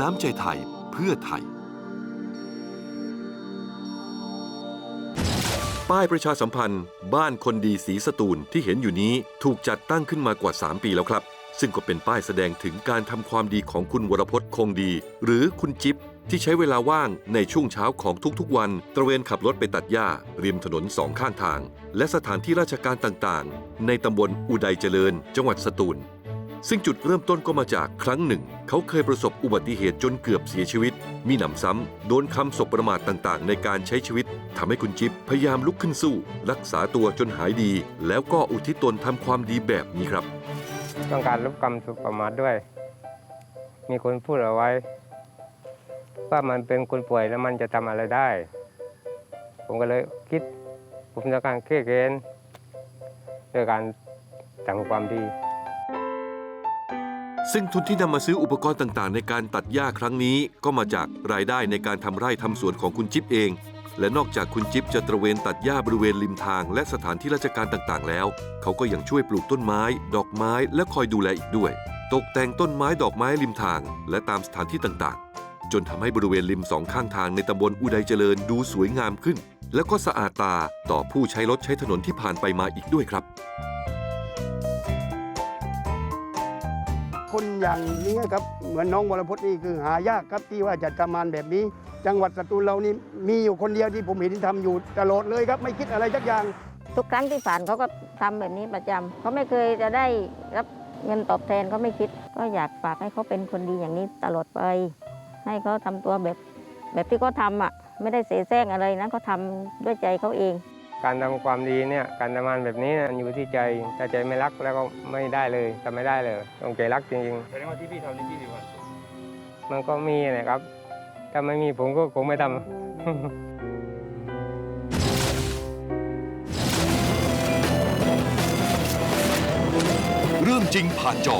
น้ำใจไทยเพื่อไทย ป้ายประชาสัมพันธ์ บ้านคนดีสีสตูลที่เห็นอยู่นี้ถูกจัดตั้งขึ้นมากว่า 3 ปีแล้วครับ ซึ่งก็เป็นป้ายแสดงถึงการทำความดีของคุณวรพจน์คงดี หรือคุณจิ๊บที่ใช้เวลาว่างในช่วงเช้าของทุกๆวัน ตระเวนขับรถไปตัดหญ้า ริมถนนสองข้างทาง และสถานที่ราชการต่างๆ ในตำบลอุดัยเจริญ จังหวัดสตูล ซึ่งจุดเริ่มต้นก็มาจากครั้งหนึ่ง เขาเคยประสบอุบัติเหตุจนเกือบเสียชีวิต มีหนำซ้ำ โดนคำสบประมาทต่างๆ ในการใช้ชีวิตทำให้คุณจิ๊บพยายามลุกขึ้นสู้ รักษาตัวจนหายดี แล้วก็อุทิศตนทำความดีแบบนี้ครับ ต้องการลบกรรมสุขประมาทด้วย มีคนพูดเอาไว้ ว่ามันเป็นคนป่วยแล้วมันจะทำอะไรได้ ผมก็เลยคิด ผมจะการเก้เกณฑ์ด้วยการทำความดี ซึ่งทุนที่นำมาซื้ออุปกรณ์ต่างๆ ในการตัดหญ้าครั้งนี้ ก็มาจากรายได้ในการทำไร่ทำสวนของคุณจิ๊บเอง และนอกจากคุณจิ๊บจะตระเวนตัดหญ้าบริเวณริมทาง และสถานที่ราชการต่างๆ แล้ว เขาก็ยังช่วยปลูกต้นไม้ ดอกไม้และคอยดูแลอีกด้วย ตกแต่งต้นไม้ดอกไม้ริมทาง และตามสถานที่ต่างๆ จนทำให้บริเวณริมสองข้างทางในตำบลอุดัยเจริญดูสวยงามขึ้น และก็สะอาดตาต่อผู้ใช้รถใช้ถนนที่ผ่านไปมาอีกด้วยครับ คนอย่างนี้ครับเหมือนน้องวรพจน์นี่คือหายากครับที่ว่าจะทำงานแบบนี้ จังหวัดสตูลเรานี่มีอยู่คนเดียวที่ผมเห็นทำอยู่ตลอดเลยครับไม่คิดอะไรสักอย่าง ทุกครั้งที่ผ่านเขาก็ทำแบบนี้ประจำเขาไม่เคยจะได้รับเงินตอบแทนเขาไม่คิด ก็อยากฝากให้เขาเป็นคนดีอย่างนี้ตลอดไป ให้เขาทำตัวแบบแบบที่เขาทำอะไม่ได้เสแสร้งอะไรนะเขาทำด้วยใจเขาเอง การทำความดีเนี่ยการทำงานแบบนี้เนี่ยมันอยู่ที่ใจถ้าใจไม่รักแล้วก็ไม่ได้เลยทำไม่ได้เลยต้องใจรักจริงแสดงว่าที่พี่ทำนี่พี่มีความสุขๆมันก็มีนะครับ ถ้าไม่มีผมก็คงไม่ทำเรื่องจริงผ่านจอ